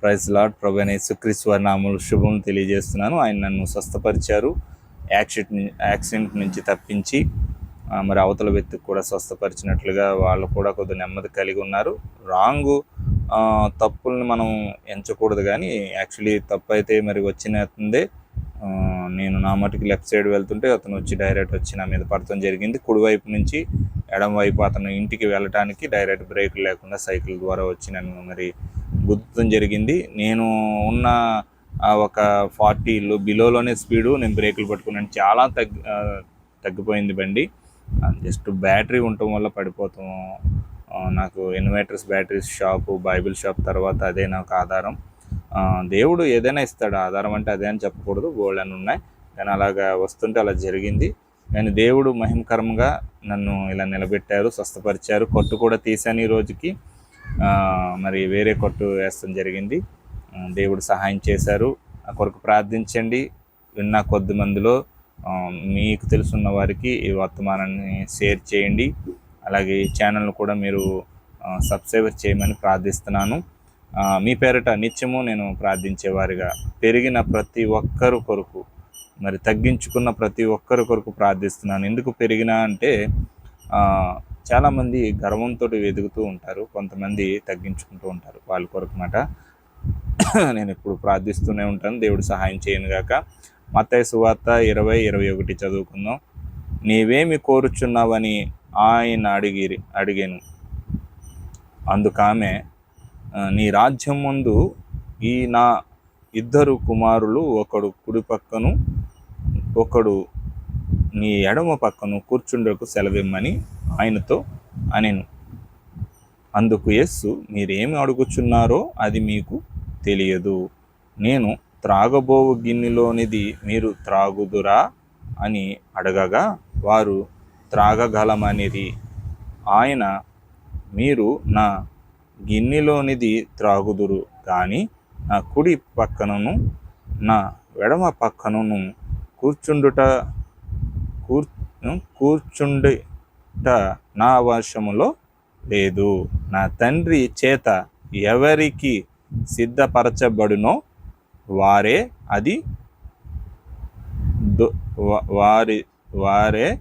Praise lord ప్రభు యేసుక్రీస్తు నామములు శుభం తెలియజేస్తున్నాను. ఆయన నన్ను స్వస్థపరిచారు. యాక్సిడెంట్ యాక్సిడెంట్ నుంచి తప్పించి మరి అవతల వ్యక్తికి కూడా స్వస్థపరిచినట్లుగా వాళ్ళు కూడా కొద్దిగా నెమ్మది కలిగి ఉన్నారు. రాంగు తప్పుల్ని మనం ఎంచకూడదు కానీ యాక్చువల్లీ తప్పు అయితే మరి వచ్చినట్టుందే నేను నా మటుకు లెఫ్ట్ సైడ్ వెళ్తుంటే అతను వచ్చి డైరెక్ట్ వచ్చి నా మీద పడటం జరిగింది. కుడివైపు నుంచి ఎడం వైపు అతను ఇంటికి వెళ్ళటానికి డైరెక్ట్ బ్రేక్ లేకుండా సైకిల్ ద్వారా వచ్చి నన్ను మరి గుద్దడం జరిగింది. నేను ఉన్న ఒక ఫార్టీలో బిలోలోనే స్పీడు నేను బ్రేకులు పట్టుకున్నాను చాలా తగ్గి తగ్గిపోయింది బండి. జస్ట్ బ్యాటరీ ఉండటం వల్ల పడిపోతాం. నాకు inverters batteries shop Bible shop తర్వాత అదే నాకు ఆధారం. దేవుడు ఏదైనా ఇస్తాడు. ఆధారం అంటే అదే అని చెప్పకూడదు. గోల్డ్ అని ఉన్నాయి. కానీ అలాగా వస్తుంటే అలా జరిగింది. కానీ దేవుడు మహిమకరంగా నన్ను ఇలా నిలబెట్టారు స్వస్థపరిచారు కొట్టు కూడా తీశాను ఈ రోజుకి. మరి వేరే కొట్టు వేస్తాం జరిగింది. దేవుడు సహాయం చేశారు. ఆ కొరకు ప్రార్థించండి. విన్న కొద్ది మందిలో మీకు తెలుసున్న వారికి ఈ వర్తమానాన్ని షేర్ చేయండి. అలాగే ఈ ఛానల్ను కూడా మీరు ఆ, సబ్స్క్రైబ్ చేయమని ప్రార్థిస్తున్నాను. మీ పేరట నిత్యము నేను ప్రార్థించేవారిగా పెరిగిన ప్రతి ఒక్కరు కొరకు మరి తగ్గించుకున్న ప్రతి ఒక్కరి కొరకు ప్రార్థిస్తున్నాను. ఎందుకు పెరిగినా అంటే చాలామంది గర్వంతో వెతుకుతూ ఉంటారు కొంతమంది తగ్గించుకుంటూ ఉంటారు. వాళ్ళ కొరకు మాట నేను ఎప్పుడు ప్రార్థిస్తూనే ఉంటాను. దేవుడు సహాయం చేయను గాక. మత్తయ్య సువార్త ఇరవై ఇరవై ఒకటి చదువుకుందాం. నీవేమి కోరుచున్నావని ఆయన అడిగి అడిగాను. అందుకామె నీ రాజ్యం ముందు ఈ నా ఇద్దరు కుమారులు ఒకడు కుడి పక్కను ఒకడు నీ ఎడమ పక్కను కూర్చుండకు సెలవిమ్మని ఆయనతో అనెను. అందుకు యస్సు మీరేమి అడుగుచున్నారో అది మీకు తెలియదు. నేను త్రాగబోవు గిన్నెలోనిది మీరు త్రాగుదురా? అని అడగగా వారు త్రాగగలమనిది. ఆయన మీరు నా గిన్నెలోనిది త్రాగుదురు కానీ నా కుడి పక్కనను నా ఎడమ పక్కనను కూర్చుండుట కూర్ కూర్చుండుట నా వశములో లేదు. నా తండ్రి చేత ఎవరికి సిద్ధపరచబడునో వారే అది దొ- వారి వారే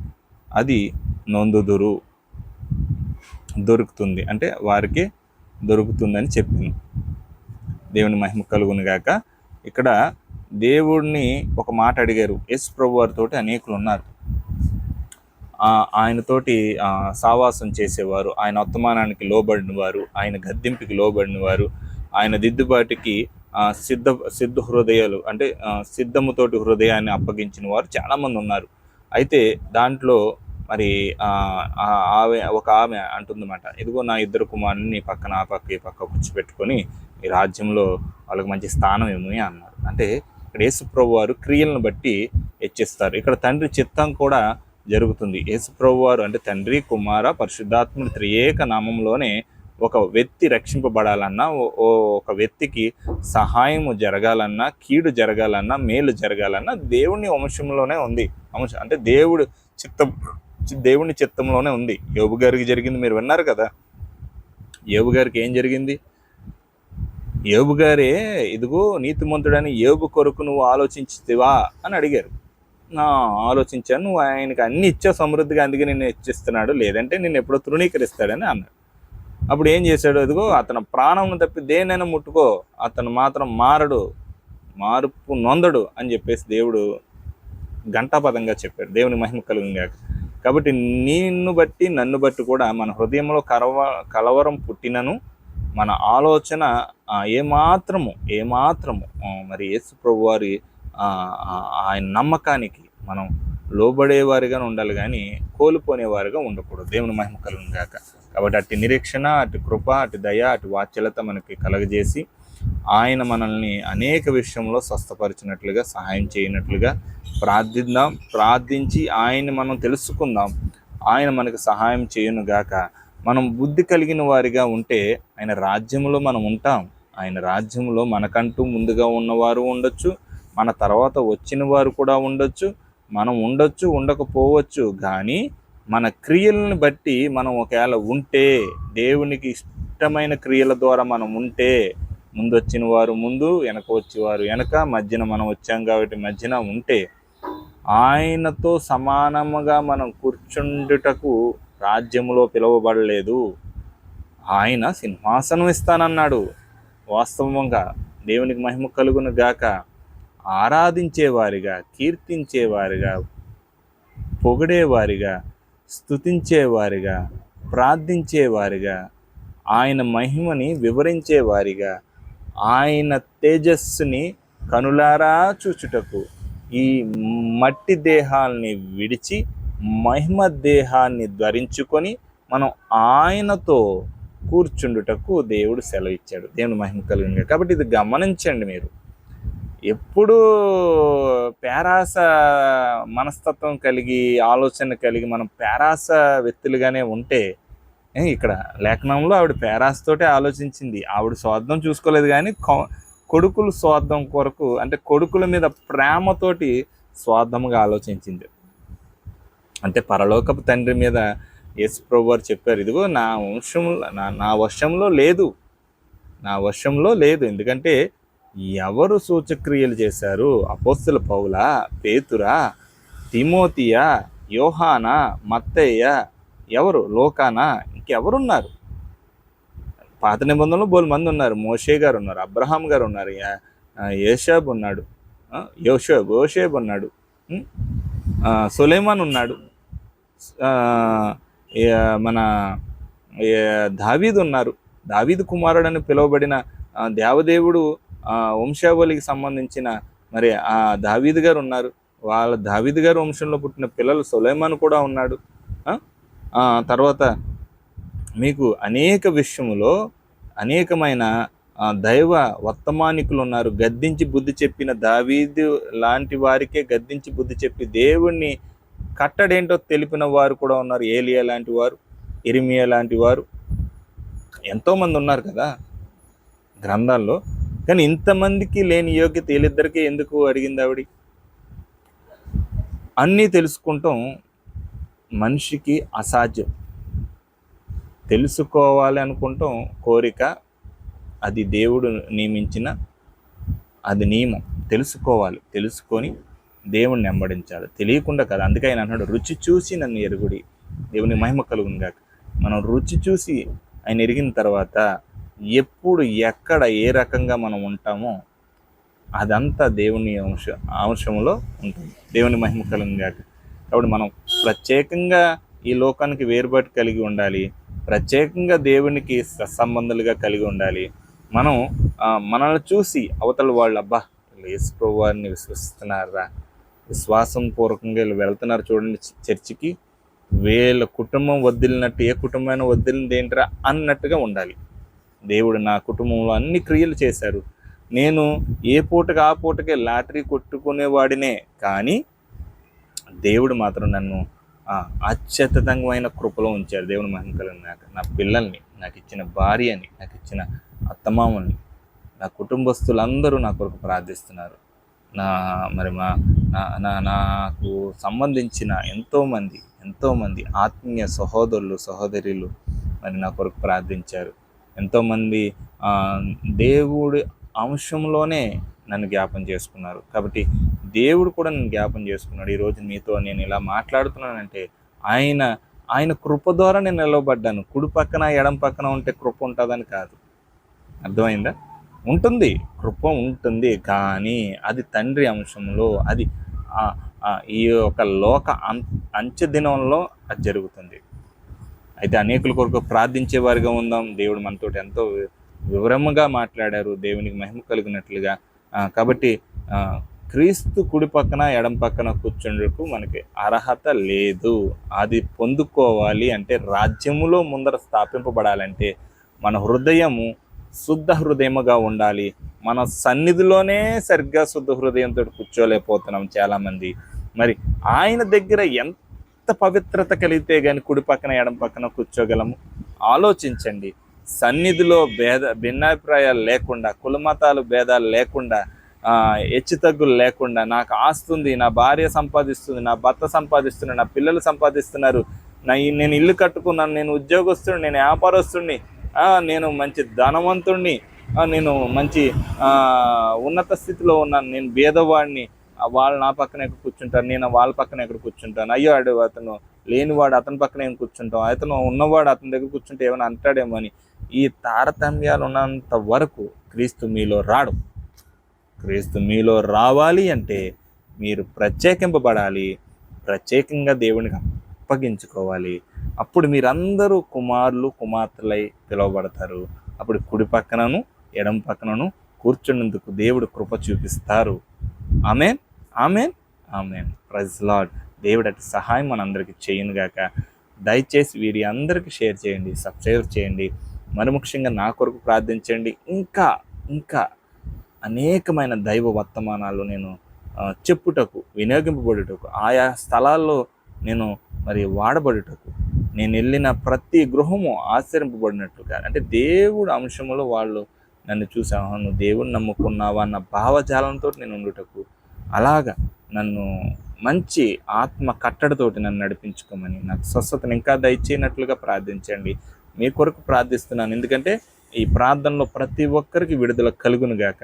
అది నొందుదురు దొరుకుతుంది. అంటే వారికి దొరుకుతుందని చెప్పింది దేవుని మహిమ కలుగును గాక. ఇక్కడ దేవుడిని ఒక మాట అడిగారు. ఎస్ ప్రభు వారితో అనేకులు ఉన్నారు ఆయనతోటి సావాసం చేసేవారు. ఆయన అత్తమానానికి లోబడినవారు ఆయన గద్దింపుకి లోబడిన వారు ఆయన దిద్దుబాటుకి సిద్ధ సిద్ధ హృదయాలు అంటే సిద్ధముతోటి హృదయాన్ని అప్పగించిన వారు చాలామంది ఉన్నారు. అయితే దాంట్లో మరి ఆ, ఆమె ఒక ఆమె అంటుందన్నమాట ఇదిగో నా ఇద్దరు కుమారుని పక్కన ఆ పక్క ఈ పక్క కూర్చోబెట్టుకొని ఈ రాజ్యంలో వాళ్ళకి మంచి స్థానం ఏమి అన్నారు. అంటే ఇక్కడ యేసుప్రభు వారు క్రియలను బట్టి హెచ్చిస్తారు. ఇక్కడ తండ్రి చిత్తం కూడా జరుగుతుంది. యేసుప్రభు వారు అంటే తండ్రి కుమార పరిశుద్ధాత్ముడు త్రియేక నామంలోనే ఒక వ్యక్తి రక్షింపబడాలన్నా ఓ- ఒక వ్యక్తికి సహాయము జరగాలన్నా కీడు జరగాలన్నా మేలు జరగాలన్నా దేవుని వంశంలోనే ఉంది. అంశం అంటే దేవుడు చిత్తం దేవుని చిత్తంలోనే ఉంది. యోబు గారికి జరిగింది మీరు విన్నారు కదా. యోబు గారికి ఏం జరిగింది? యోబు గారే ఇదిగో నీతిమంతుడని యోబు కొరకు నువ్వు ఆలోచించితివా అని అడిగారు. ఆలోచించాను. నువ్వు ఆయనకి అన్ని ఇచ్చావు సమృద్ధిగా అందుకే నిన్ను ఇచ్చిస్తున్నాడు. లేదంటే నేను ఎప్పుడో తృణీకరిస్తాడని అన్నాడు. అప్పుడు ఏం చేశాడు? అదిగో అతను ప్రాణం తప్పి దేనైనా ముట్టుకో. అతను మాత్రం మారడు మార్పు నొందడు అని చెప్పేసి దేవుడు ఘంటాపదంగా చెప్పాడు. దేవుని మహిమ కలుగుగా కాబట్టి నిన్ను బట్టి నన్ను బట్టి కూడా మన హృదయంలో కలవ కలవరం పుట్టినను మన ఆలోచన ఏమాత్రము ఏమాత్రము మరి యేసు ప్రభు వారి ఆయన నమ్మకానికి మనం లోబడేవారిగా ఉండాలి కానీ కోల్పోనేవారిగా ఉండకూడదు. దేవుని మహిమ కలుగును గాక. కాబట్టి అటు నిరీక్షణ అటు కృప అటు దయ అటు వాత్సలత మనకి కలగజేసి ఆయన మనల్ని అనేక విషయంలో స్వస్థపరిచినట్లుగా సహాయం చేయనట్లుగా ప్రార్థిద్దాం. ప్రార్థించి ఆయన్ని మనం తెలుసుకుందాం. ఆయన మనకు సహాయం చేయను గాక. మనం బుద్ధి కలిగిన వారిగా ఉంటే ఆయన రాజ్యంలో మనం ఉంటాం. ఆయన రాజ్యంలో మనకంటూ ముందుగా ఉన్నవారు ఉండొచ్చు. మన తర్వాత వచ్చిన వారు కూడా ఉండొచ్చు. మనం ఉండొచ్చు ఉండకపోవచ్చు కానీ మన క్రియలను బట్టి మనం ఒకవేళ ఉంటే దేవునికి ఇష్టమైన క్రియల ద్వారా మనం ఉంటే ముందు వచ్చిన వారు ముందు వెనక వచ్చేవారు వెనక మధ్యన మనం వచ్చాం కాబట్టి మధ్యన ఉంటే ఆయనతో సమానముగా మనం కూర్చుండుటకు రాజ్యంలో పిలువబడలేదు. ఆయన సింహాసనం ఇస్తానన్నాడు వాస్తవంగా దేవునికి మహిమ కలుగును గాక. ఆరాధించేవారిగా కీర్తించేవారిగా పొగిడేవారిగా స్తుతించేవారిగా ప్రార్థించేవారిగా ఆయన మహిమని వివరించేవారిగా ఆయన తేజస్సుని కనులారా చూచుటకు ఈ మట్టి దేహాల్ని విడిచి మహిమ దేహాన్ని ధరించుకొని మనం ఆయనతో కూర్చుండుటకు దేవుడు సెలవు ఇచ్చాడు దేవుడు మహిమ కలిగింది కాబట్టి ఇది గమనించండి మీరు. ఎప్పుడు పేరాస మనస్తత్వం కలిగి ఆలోచన కలిగి మనం పేరాస వ్యక్తులుగానే ఉంటే ఇక్కడ లేఖనంలో ఆవిడ పేరాసతోటే ఆలోచించింది. ఆవిడ స్వార్థం చూసుకోలేదు కానీ కొ- కొడుకులు స్వార్థం కొరకు అంటే కొడుకుల మీద ప్రేమతోటి స్వార్థముగా ఆలోచించింది. అంటే పరలోకపు తండ్రి మీద ఎస్ ప్రభువారు చెప్పారు ఇదిగో నా వంశంలో నా నా వర్షంలో లేదు. నా వర్షంలో లేదు. ఎందుకంటే ఎవరు సూచక్రియలు చేశారు? అపోస్తుల పౌలా పేతురా తిమోతియా యోహానా మత్తయ్య ఎవరు? లోకానా? ఇంకెవరున్నారు? పాత నిబంధనలో బోలు మంది ఉన్నారు. మోషే గారు ఉన్నారు. అబ్రహాం గారు ఉన్నారు. యా- యేషాబ్ ఉన్నాడు. యోషాబ్ యోషేబ్ ఉన్నాడు. సులేమాన్ ఉన్నాడు. మన దావీద్ ఉన్నారు. దావీద్ కుమారుడు అని పిలువబడిన దేవదేవుడు వంశావళికి సంబంధించిన మరి ఆ దావీదు గారు ఉన్నారు. వాళ్ళ దావీదు గారు వంశంలో పుట్టిన పిల్లలు సులేమాన్ కూడా ఉన్నాడు. తర్వాత మీకు అనేక విషయములో అనేకమైన దైవ వర్తమానికులు ఉన్నారు. గద్దించి బుద్ధి చెప్పిన దావీదు లాంటి వారికే గద్దించి బుద్ధి చెప్పి దేవుణ్ణి కట్టడేంటో తెలిపిన వారు కూడా ఉన్నారు. ఏలియా లాంటి వారు ఇరిమియా లాంటి వారు. ఎంతోమంది ఉన్నారు కదా గ్రంథాల్లో. కానీ ఇంతమందికి లేని యోగ్యత వీళ్ళిద్దరికీ ఎందుకు అడిగింది ఆవిడ? అన్నీ తెలుసుకుంటాం మనిషికి అసాధ్యం. తెలుసుకోవాలి అనుకుంటాం కోరిక అది దేవుడు నియమించిన అది నియమం. తెలుసుకోవాలి తెలుసుకొని దేవుణ్ణి వెంబడించాలి. తెలియకుండా కదా. అందుకే ఆయన అన్నాడు రుచి చూసి నన్ను ఎరుగుడి. దేవుని మహిమ కలుగును కాక మనం రుచి చూసి ఆయన ఎరిగిన తర్వాత ఎప్పుడు ఎక్కడ ఏ రకంగా మనం ఉంటామో అదంతా దేవుని అంశ అంశంలో ఉంటుంది. దేవుని మహిమ కలుగును కాబట్టి మనం ప్రత్యేకంగా ఈ లోకానికి వేరుబాటు కలిగి ఉండాలి. ప్రత్యేకంగా దేవునికి సత్సంబంధాలుగా కలిగి ఉండాలి. మనం మనల్ని చూసి అవతల వాళ్ళు అబ్బా వీళ్ళు యేసు వారిని విశ్వసిస్తున్నారా? విశ్వాసం పూర్వకంగా వీళ్ళు వెళ్తున్నారు చూడండి చర్చికి. వీళ్ళ కుటుంబం వదిలినట్టు ఏ కుటుంబమైనా వదిలింది ఏంట్రా? అన్నట్టుగా ఉండాలి. దేవుడు నా కుటుంబంలో అన్ని క్రియలు చేశారు. నేను ఏ పూటకి ఆ పూటకే లాటరీ కొట్టుకునేవాడినే కానీ దేవుడు మాత్రం నన్ను అత్యతమైన కృపలో ఉంచారు దేవుని మహిమకలను నాకు నా పిల్లల్ని నాకు ఇచ్చిన భార్యని నాకు ఇచ్చిన అత్తమామల్ని నా కుటుంబస్తులందరూ నా కొరకు ప్రార్థిస్తున్నారు. నా మరి మా నా నా నాకు సంబంధించిన ఎంతోమంది ఎంతోమంది ఆత్మీయ సహోదరులు సహోదరులు మరి నా కొరకు ప్రార్థించారు. ఎంతోమంది దేవుడి అంశంలోనే నన్ను జ్ఞాపం చేసుకున్నారు. కాబట్టి దేవుడు కూడా నన్ను జ్ఞాపం చేసుకున్నాడు. ఈరోజు మీతో నేను ఇలా మాట్లాడుతున్నానంటే ఆయన ఆయన కృప ద్వారా నేను నిలవబడ్డాను కుడి పక్కన ఎడం పక్కన ఉంటే కృప ఉంటుందని కాదు. అర్థమైందా? ఉంటుంది. కృప ఉంటుంది. కానీ అది తండ్రి అంశంలో అది ఈ యొక్క లోక అంచె దినంలో అది జరుగుతుంది. అయితే అనేకుల కొరకు ప్రార్థించే వారిగా ఉందాం. దేవుడు మనతో ఎంతో వివరముగా మాట్లాడారు. దేవునికి మహిమ కలిగినట్లుగా. కాబట్టి క్రీస్తు కుడి పక్కన ఎడం పక్కన కూర్చుండకు మనకి అర్హత లేదు. అది పొందుకోవాలి అంటే రాజ్యములో ముందర స్థాపింపబడాలంటే మన హృదయము శుద్ధ హృదయముగా ఉండాలి. మన సన్నిధిలోనే సరిగ్గా శుద్ధ హృదయంతో కూర్చోలేకపోతున్నాం చాలామంది. మరి ఆయన దగ్గర ఎంత పవిత్రత కలిగితే కానీ కుడి పక్కన ఎడం పక్కన కూర్చోగలము. ఆలోచించండి. సన్నిధిలో భేద భిన్నాభిప్రాయాలు లేకుండా కులమతాలు భేదాలు లేకుండా హెచ్చుతగ్గులు లేకుండా నాకు ఆస్తుంది నా భార్య సంపాదిస్తుంది నా భర్త సంపాదిస్తున్నాడు నా పిల్లలు సంపాదిస్తున్నారు నా ఈ- నేను ఇల్లు కట్టుకున్నాను నేను ఉద్యోగస్తుడిని నేను వ్యాపారస్తుడిని నేను మంచి ధనవంతుణ్ణి నేను మంచి ఉన్నత స్థితిలో ఉన్నాను నేను భేదవాడిని వాళ్ళు నా పక్కన ఎక్కడ కూర్చుంటారు నేను వాళ్ళ పక్కన ఎక్కడ కూర్చుంటాను. అయ్యో ఆడు అతను లేనివాడు అతని పక్కన ఏం కూర్చుంటాం? అతను ఉన్నవాడు అతని దగ్గర కూర్చుంటే ఏమైనా అంటాడేమో అని. ఈ తారతమ్యాలు ఉన్నంత వరకు క్రీస్తు మీలో రాడు. క్రీస్తు మీలో రావాలి అంటే మీరు ప్రత్యేకింపబడాలి ప్రత్యేకంగా దేవునికి అప్పగించుకోవాలి. అప్పుడు మీరందరూ కుమారులు కుమార్తెలై పిలువబడతారు. అప్పుడు కుడి పక్కనను ఎడం పక్కనను కూర్చున్నందుకు దేవుడు కృప చూపిస్తారు. ఆమె ఆమెన్. ఆమెన్. ప్రైజ్ లాడ్ దేవుడు అటు సహాయం మనందరికీ చేయనుగాక. దయచేసి వీరి అందరికీ షేర్ చేయండి సబ్స్క్రైబ్ చేయండి. మరి ముఖ్యంగా నా కొరకు ప్రార్థించండి. ఇంకా ఇంకా అనేకమైన దైవ వర్తమానాలు నేను చెప్పుటకు వినియోగింపబడుటకు ఆయా స్థలాల్లో నేను మరి వాడబడుటకు నేను వెళ్ళిన ప్రతి గృహము ఆశ్చర్యింపబడినట్లుగా అంటే దేవుడు అంశంలో వాళ్ళు నన్ను చూసావా నువ్వు దేవుడిని నమ్ముకున్నావా? అన్న భావజాలంతో నేను ఉండుటకు అలాగా నన్ను మంచి ఆత్మ కట్టడతోటి నన్ను నడిపించుకోమని నాకు స్వస్థతను ఇంకా దయచేయనట్లుగా ప్రార్థించండి. మీ కొరకు ప్రార్థిస్తున్నాను. ఎందుకంటే ఈ ప్రార్థనలో ప్రతి ఒక్కరికి విడుదల కలుగును గాక.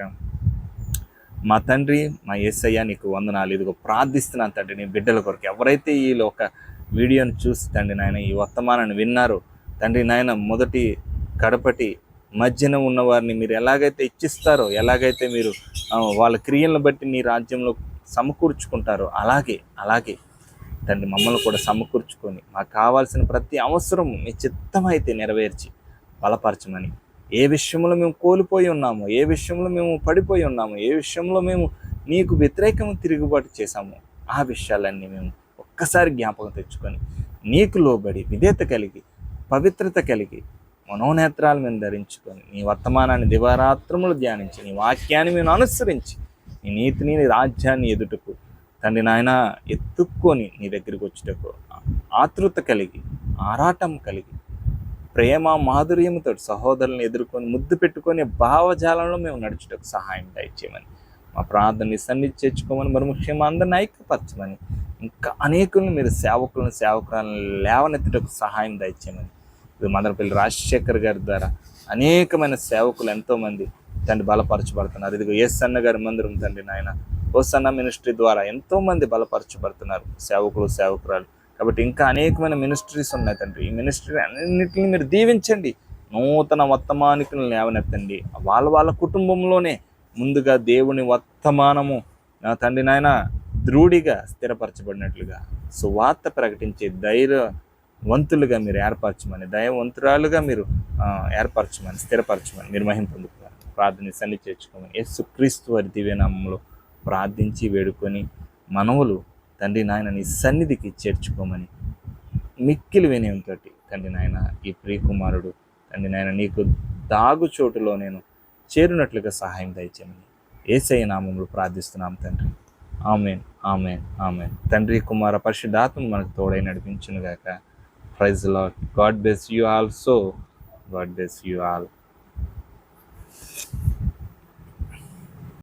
మా తండ్రి మా ఏసయ్య నీకు వందనాలు. ఇదిగో ప్రార్థిస్తున్నాను తండ్రి నీ బిడ్డల కొరకు. ఎవరైతే ఈ ఒక వీడియోను చూసి తండ్రి నాయన ఈ వర్తమానాన్ని విన్నారో తండ్రి నాయన మొదటి కడపటి మధ్యన ఉన్న వారిని మీరు ఎలాగైతే ఇచ్చిస్తారో ఎలాగైతే మీరు వాళ్ళ క్రియలను బట్టి నీ రాజ్యంలో సమకూర్చుకుంటారో అలాగే అలాగే తండ్రి మమ్మల్ని కూడా సమకూర్చుకొని మాకు కావాల్సిన ప్రతి అవసరం మీ చిత్తమైతే నెరవేర్చి బలపరచమని. ఏ విషయంలో మేము కోల్పోయి ఉన్నాము ఏ విషయంలో మేము పడిపోయి ఉన్నాము ఏ విషయంలో మేము నీకు వ్యతిరేకంగా తిరుగుబాటు చేశాము ఆ విషయాలన్నీ మేము ఒక్కసారి జ్ఞాపకం తెచ్చుకొని నీకు లోబడి విధేత కలిగి పవిత్రత కలిగి మనోనేత్రాల మీద ధరించుకొని నీ వర్తమానాన్ని దివారాత్రములు ధ్యానించి నీ వాక్యాన్ని మేము అనుసరించి నీ నీతిని నీ రాజ్యాన్ని ఎదుటకు తండ్రి నాయన ఎత్తుక్కొని నీ దగ్గరికి వచ్చుటకు ఆతృత కలిగి ఆరాటం కలిగి ప్రేమ మాధుర్యంతో సహోదరులను ఎదుర్కొని ముద్దు పెట్టుకొని భావజాలంలో మేము నడుచుటకు సహాయం దయచేయమని మా ప్రార్థనని సన్నిధి చేర్చుకోమని మరి ముఖ్యంగా అందరిని ఐక్యపరచమని ఇంకా అనేకులను మీరు సేవకులను సేవకులను లేవనెత్తుటకు సహాయం దయచేయమని మదనపల్లి రాజశేఖర్ గారి ద్వారా అనేకమైన సేవకులు ఎంతోమంది తండ్రి బలపరచబడుతున్నారు. ఇదిగో ఎస్ అన్న గారి మందిరం తండ్రి నాయన ఓసన్న మినిస్ట్రీ ద్వారా ఎంతోమంది బలపరచబడుతున్నారు సేవకులు సేవకురాలు. కాబట్టి ఇంకా అనేకమైన మినిస్ట్రీస్ ఉన్నాయి తండ్రి. ఈ మినిస్ట్రీ అన్నింటిని మీరు దీవించండి. నూతన వర్తమానికులను లేవనెత్తండి. వాళ్ళ వాళ్ళ కుటుంబంలోనే ముందుగా దేవుని వర్తమానము నా తండ్రి నాయన ద్రూడిగా స్థిరపరచబడినట్లుగా సువార్త ప్రకటించే ధైర్య వంతులుగా మీరు ఏర్పరచమని దయవంతురాలుగా మీరు ఏర్పరచమని స్థిరపరచమని మీరు మహిం పొందుకున్నారు. ప్రార్థన సన్ని చేర్చుకోమని యేసు క్రీస్తు వారి దివ్యనామంలో ప్రార్థించి వేడుకొని మనవులు తండ్రి నాయన నీ సన్నిధికి చేర్చుకోమని మిక్కిలి వినయంతో తండ్రి నాయన ఈ ప్రియకుమారుడు తండ్రి నాయన నీకు దాగు చోటులో నేను చేరినట్లుగా సహాయం దయచేయమని ఏసఐ నామంలో ప్రార్థిస్తున్నాం తండ్రి. Amen amen amen. తండ్రి కుమార పరిశుద్ధాత్మ మనకు తోడై Praise the Lord. God bless you all. So, God bless you all.